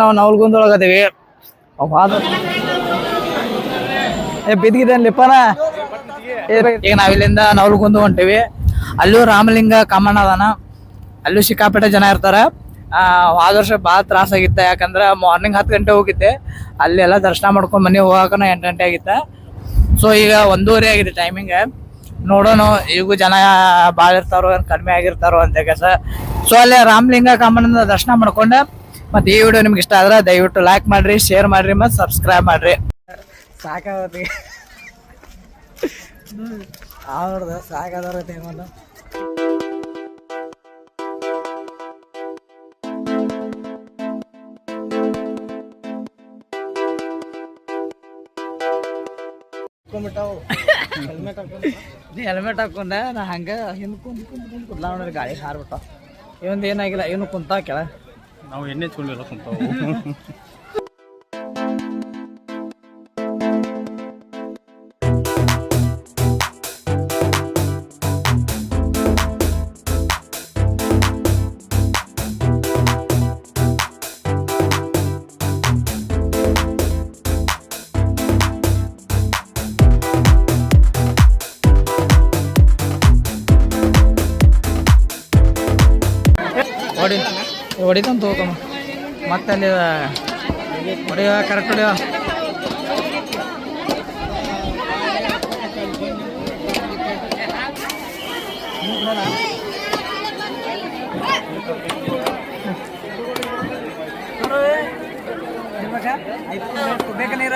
ನಾವು ನವಲ್ಗುಂದೊಳಗದೀವಿ. ಏ ಏ ಬಿದ್ದಿದ್ದೇನ್ಲಿಪ್ಪನ ಈಗ ನಾವಿಲ್ಲಿಂದ ನವಲ್ಗುಂದ ಹೊಂಟಿವಿ. ಅಲ್ಲೂ ರಾಮಲಿಂಗ ಕಾಮಣ್ಣ ಅದಾನ. ಅಲ್ಲೂ ಸಿಕ್ಕಾಪಟ್ಟೆ ಜನ ಇರ್ತಾರ. ಆ ಹೋದ ವರ್ಷ ಭಾಳ ತ್ರಾಸ ಆಗಿತ್ತ. ಯಾಕಂದ್ರ ಮಾರ್ನಿಂಗ್ ಹತ್ತು ಗಂಟೆ ಹೋಗಿದ್ದೆ. ಅಲ್ಲೆಲ್ಲ ದರ್ಶನ ಮಾಡ್ಕೊಂಡು ಮನೆ ಹೋಗಾಕನ ಎಂಟು ಗಂಟೆ ಆಗಿತ್ತ. ಸೊ ಈಗ ಒಂದೂವರೆ ಆಗಿದೆ ಟೈಮಿಂಗ್ ನೋಡೋಣ, ಈಗೂ ಜನ ಭಾಳ ಇರ್ತಾರೋ ಏನ್ ಕಡಿಮೆ ಆಗಿರ್ತಾರೋ ಅಂತ ಕೆಲಸ ಸೊ ಅಲ್ಲೇ ರಾಮಲಿಂಗ ಕಾಮನ ದರ್ಶನ ಮಾಡ್ಕೊಂಡೆ. ಮತ್ತೆ ಈ ವಿಡಿಯೋ ನಿಮ್ಗೆ ಇಷ್ಟ ಆದ್ರೆ ದಯವಿಟ್ಟು ಲೈಕ್ ಮಾಡ್ರಿ ಶೇರ್ ಮಾಡ್ರಿ ಮತ್ತೆ ಸಬ್ಸ್ಕ್ರೈಬ್ ಮಾಡ್ರಿ. ಸಾಕಾಗತ್ತೆ. ಅವ್ರದ್ದು ಸಾಕಾದವ್ರೈತೆ ನೀ ಹೆಲ್ಮೆಟ್ ಹಾಕೊಂಡೆ ನಾ ಹಂಗೆ ಹಿಂದ್ಕೊಂಡ್ ಕುಂತ್ ಕುಂತ್ ಕುಂತ್ ಕುದ್ಲ ನೋಡ್ರಿ ಗಾಳಿ ಹಾರ್ಬಿಟ್ಟ. ಇವಂದ ಏನಾಗಿಲ್ಲ ಇವನು ಕುಂತ ಕೆಳ ನಾವು ಎಣ್ಣೆ ಹಚ್ಕೊಂಡಿಲ್ಲ ಕುಂತಾವು. ಹೊಡಿತಂತ ಹೋಗಮ್ಮ ಮತ್ತೆ ಅಲ್ಲಿ ಹೊಡಿಯ ಕರೆಕ್ಟ್ ಹೊಡಿಯ. ಬೇಕ ನೀರ?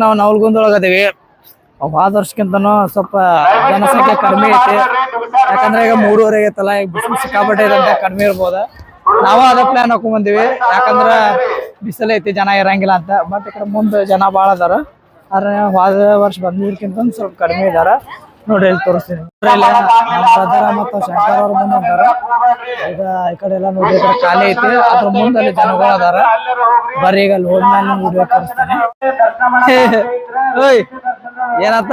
ನಾವು ನವಲ್ಗುಂದೊಳಗದೀವಿ ಹೋದ ವರ್ಷಕ್ಕಿಂತನೂ ಸ್ವಲ್ಪ ಜನಸಂಖ್ಯೆ ಕಡಿಮೆ ಐತಿ. ಯಾಕಂದ್ರೆ ಈಗ ಮೂರುವರೆ ಐತಲ್ಲ ಈಗ ಬಿಸಿಲು ಸಿಕ್ಕಾಪಟ್ಟೆ ಇದೆ ಅಂತ ಕಡಿಮೆ ಇರ್ಬೋದ. ನಾವು ಅದ ಪ್ಲಾನ್ ಹಾಕೊಂಡ್ ಬಂದಿವಿ ಯಾಕಂದ್ರ ಬಿಸಿಲು ಐತಿ, ಜನ ಇರಂಗಿಲ್ಲ ಅಂತ. ಬಟ್ ಈ ಕಡೆ ಮುಂದೆ ಜನ ಭಾಳ ಅದಾರ. ಆದ್ರೆ ಹೋದ ವರ್ಷ ಬಂದಿದ್ಕಿಂತ ಸ್ವಲ್ಪ ಕಡಿಮೆ ಇದಾರ. ನೋಡಿ ಇಲ್ಲಿ ತೋರಿಸ್ತೀನಿ. ಬ್ರದರ ಮತ್ತು ಶಂಕರ್ ಅವ್ರು ಬಂದಿದ್ದಾರೆ ಈಗ ಈ ಕಡೆ ಎಲ್ಲ ನೋಡಿ ಖಾಲಿ ಐತಿ. ಅದ್ರ ಮುಂದೆ ಅಲ್ಲಿ ಜನಗಳು ಅದಾರ. ಬರೀ ಈಗ ಅಲ್ಲಿ ಹೋದ್ಮೇಲೆ ವಿಡಿಯೋ ತೋರಿಸ್ತೀನಿ. ಏನತ್ತ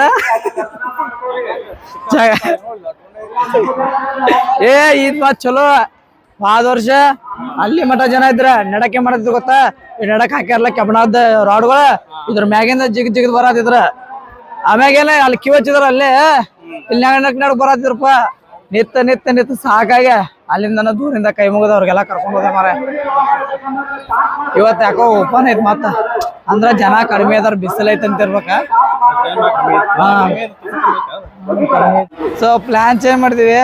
ಏ ಇದ್ ಮತ್ ಚಲೋ. ಹೋದ ವರ್ಷ. ಅಲ್ಲಿ ಮಠ ಜನ ಇದ್ರ, ನಡಕೆ ಮಾಡತ್ತಿದ್ ಗೊತ್ತಾ? ನಡಕ್ ಹಾಕ್ಯಾರಲ್ಲ ಕೆಬ್ಬಣದ ರಾಡ್ಗಳ, ಇದ್ರ ಮ್ಯಾಗಿಂದ ಜಿಗ್ ಜಿಗ್ ಬರತ್ತಿದ್ರ. ಆಮ್ಯಾಗೇನ ಅಲ್ಲಿ ಕಿವಚ್ಚಿದ್ರ ಅಲ್ಲೇ, ಇಲ್ಲಿ ನಡಕ್ ನಡಕ್ ಬರಾತಿದ್ರಪ್ಪ ನಿತ್ತ ನಿತ್ತ ನಿತ್ತ ಸಾಕಾಗ ಅಲ್ಲಿಂದ ದೂರಿಂದ ಕೈ ಮುಗಿದ ಅವ್ರಿಗೆಲ್ಲ ಕರ್ಕೊಂಡು ಹೋದ ಮಾರ ಇವತ್ತು ಯಾಕೋ ಓಪನ್ ಐತ್ ಮತ್ತ. ಅಂದ್ರ ಜನ ಕಡಿಮೆ ಅದಾರ, ಬಿಸಿಲ್ ಐತೆ ಅಂತ ಇರ್ಬೇಕ. ಸೊ ಪ್ಲಾನ್ ಚೇಂಜ್ ಮಾಡಿದೀವಿ.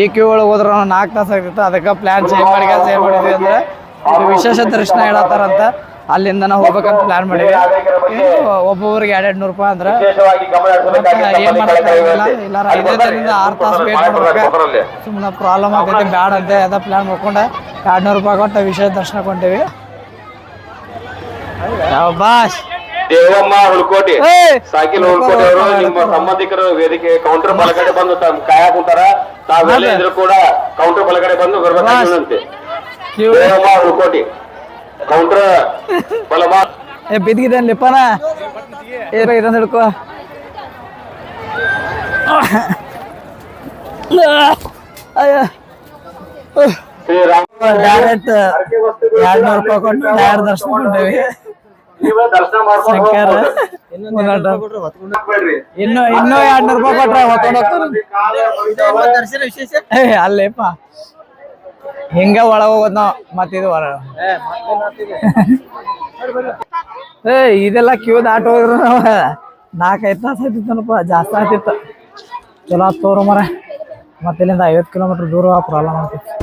ಈ ಕ್ಯೂ ಒಳಗೆ ಹೋದ್ರ ನಾಲ್ಕು ತಾಸು ಆಗ್ತಿತ್ತು. ಅದಕ್ಕೆ ಪ್ಲಾನ್ ಚೇಂಜ್ ಮಾಡಿ ಏನ್ ಮಾಡಿದ್ವಿ ಅಂದ್ರೆ, ವಿಶೇಷ ದರ್ಶನ ಹೇಳತ್ತಾರಂತ ಅಲ್ಲಿಂದ ನಾವು ಹೋಗ್ಬೇಕಂತ ಪ್ಲಾನ್ ಮಾಡಿವಿ ಒಬ್ಬೊಬ್ಬರಿಗೆ ಒಬ್ಬೊಬ್ರಿಗೆ ಎರಡ್ ನೂರು ರೂಪಾಯಿ ಅಂದ್ರೆ ಏನ್ ಮಾಡಕ್ಕಾಗಲ್ಲ ಇಲ್ಲಾರ ಐದೈದರಿಂದ ಆರು ತಾಸು ವೇಟ್ ಮಾಡ್ಬೇಕು. ಸುಮ್ಮನೆ ಪ್ರಾಬ್ಲಮ್ ಆಗುತ್ತೆ ಬ್ಯಾಡ ಅಂತ ಅದ ಪ್ಲಾನ್ ಮಾಡ್ಕೊಂಡೆ. ಎರಡ್ ನೂರು ರೂಪಾಯಿ ಕೊಟ್ಟ ವಿಶೇಷ ದರ್ಶನ ಕೊಂಡಿವಿ. ಬಾಸ್ ದೇವಮ್ಮ ಹುಲ್ಕೋಟಿ ಸಾಕಿಲ್ ಹುಳ್ಕೋಟಿ ಅವರು ನಿಮ್ಮ ಸಂಬಂಧಿಕರು ವೇದಿಕೆ ಕೌಂಟರ್ ಬಲಗಡೆ ಬಂದು ತಮ್ಮ ಕಾಯ ಕುಂತಾರ. ತಾವೆಲ್ಲ ಇದ್ರು ಕೂಡ ಕೌಂಟರ್ ಬಲಗಡೆ ಬಂದು ಬರ್ಬೇಕಂತೆ ದೇವಮ್ಮ ಹುಲ್ಕೋಟಿ ಕೌಂಟರ್ ಬಲಬಾ ಏ ಬಿದ್ದಿದ್ದೇನೆ ಲಿಪ್ಪನ? ಏ ಇದನ್ನ ಹಿಡ್ಕೋ. ಡೈರೆಕ್ಟ್ ಎರಡ್ ನೂರು ರೂಪಾಯಿ ಕೊಟ್ಟು ಡೈರೆಕ್ಟ್ ದರ್ಶನ. ಇನ್ನು ಇನ್ನೂ ಎರಡ್ನೂರು ರೂಪಾಯಿ ಕೊಟ್ರೆ ಹೊತ್ಕೊಂಡು ಹೋಗ್ತಾರೆ ಅಲ್ಲೇಪ್ಪ ಹಿಂಗ ಒಳಗ ಹೋಗೋದ್ ನಾವ್ ಮತ್ತಿದು ಹೊರ. ಏ ಇದೆಲ್ಲ ಕ್ಯೂ ದಾಟ ಹೋದ್ರ ನಾವ. ನಾಲ್ಕೈದು ತಾಸು ಆಯ್ತಿತ್ತನಪ್ಪ ಜಾಸ್ತಿ ಆಯ್ತಿತ್ತು. ಚಲೋ ಆತ್ ತೋರು ಮರ ಮತ್ತೆ ಇಲ್ಲಿಂದ ಐವತ್ತು ಕಿಲೋಮೀಟರ್ ದೂರ ಪ್ರಾಬ್ಲಮ್ ಆಗ್ತಿತ್ತು.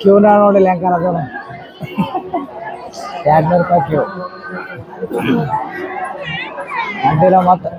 ಕ್ಯೂನ ನೋಡಿಲ್ಲ ಹೆಂಗ ಅದನ್ನ ಎರಡ್ನೂರು ರೂಪಾಯಿ ಕ್ಯೂ ಅಡ್ಡಿಲ್ಲ ಮತ್ತೆ.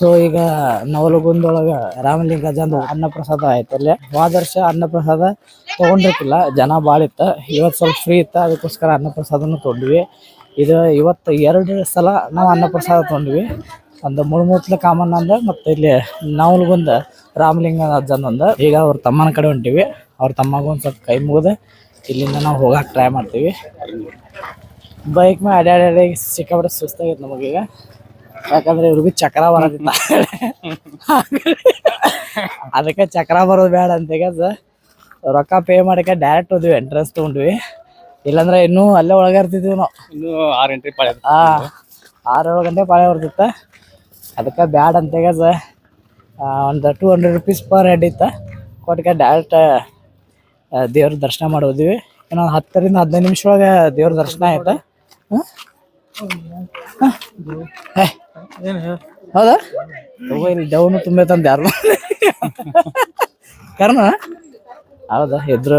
ಸೊ ಈಗ ನವಲಗುಂದೊಳಗ ರಾಮಲಿಂಗ ಜನ ಅನ್ನ ಪ್ರಸಾದ ಆಯ್ತು. ಅಲ್ಲಿ ಅನ್ನ ಪ್ರಸಾದ ತಗೊಂಡಿರ್ತಿಲ್ಲ. ಜನ ಭಾಳ ಇತ್ತ ಇವತ್ತು ಸ್ವಲ್ಪ ಫ್ರೀ ಇತ್ತ. ಅದಕ್ಕೋಸ್ಕರ ಅನ್ನ ಪ್ರಸಾದನು ತೊಗೊಂಡ್ವಿ. ಇದು ಇವತ್ತು ಎರಡು ಸಲ ನಾವು ಅನ್ನ ಪ್ರಸಾದ ತೊಗೊಂಡ್ವಿ. ಒಂದು ಮುಳುಮೂತ್ಲ ಕಾಮನ್ ಅಂದ, ಮತ್ತು ಇಲ್ಲಿ ನವಲಗುಂದ ರಾಮಲಿಂಗ ಜನ ಒಂದು ಈಗ ಅವ್ರ ತಮ್ಮನ ಕಡೆ ಹೊಂಟಿವಿ. ಅವ್ರ ತಮ್ಮಗೊಂದು ಸ್ವಲ್ಪ ಕೈ ಮುಗಿದ. ಇಲ್ಲಿಂದ ನಾವು ಹೋಗಕ್ಕೆ ಟ್ರೈ ಮಾಡ್ತೀವಿ. ಬೈಕ್ ಮೇಲೆ ಅಡ್ಯಾಡಿ ಸಿಕ್ಕಾಬಿಟ್ಟು ಸುಸ್ತಾಗೈತೆ ನಮಗೀಗ. ಯಾಕಂದ್ರೆ ಇವ್ರಿಗೂ ಚಕ್ರ ಬರೋದಿಲ್ಲ. ಅದಕ್ಕೆ ಚಕ್ರ ಬರೋದು ಬೇಡ ಅಂತ ರೊಕ್ಕ ಪೇ ಮಾಡಕ್ಕೆ ಡೈರೆಕ್ಟ್ ಹೋದ್ವಿ ಎಂಟ್ರೆನ್ಸ್ ತೊಗೊಂಡ್ವಿ. ಇಲ್ಲಾಂದ್ರೆ ಇನ್ನೂ ಅಲ್ಲೇ ಒಳಗೆ ಇರ್ತಿದ್ವಿ ನಾವು. ಇನ್ನೂ ಆರು ಎಂಟ್ರಿ ಪಾಳೆ ಹಾ ಆರು ಏಳು ಗಂಟೆ ಪಾಳೆ ಬರ್ತಿತ್ತ. ಅದಕ್ಕೆ ಬ್ಯಾಡ್ ಅಂತ ಒಂದು two hundred rupees per head ಇತ್ತ. ಕೊಟ್ಟಿಗೆ ಡೈರೆಕ್ಟ್ ದೇವ್ರ ದರ್ಶನ ಮಾಡೋದ್ವಿ ಇನ್ನೊಂದು ಹತ್ತರಿಂದ ಹದಿನೈದು ನಿಮಿಷ ಒಳಗೆ ದೇವ್ರ ದರ್ಶನ ಆಯ್ತಾ. ಹಾಂ. ಹೌದಾ? ಇಲ್ಲಿ ದವನು ತುಂಬೈತಂತ ಯಾರು ಕರ್ನ ಹೌದಾ? ಇದ್ರು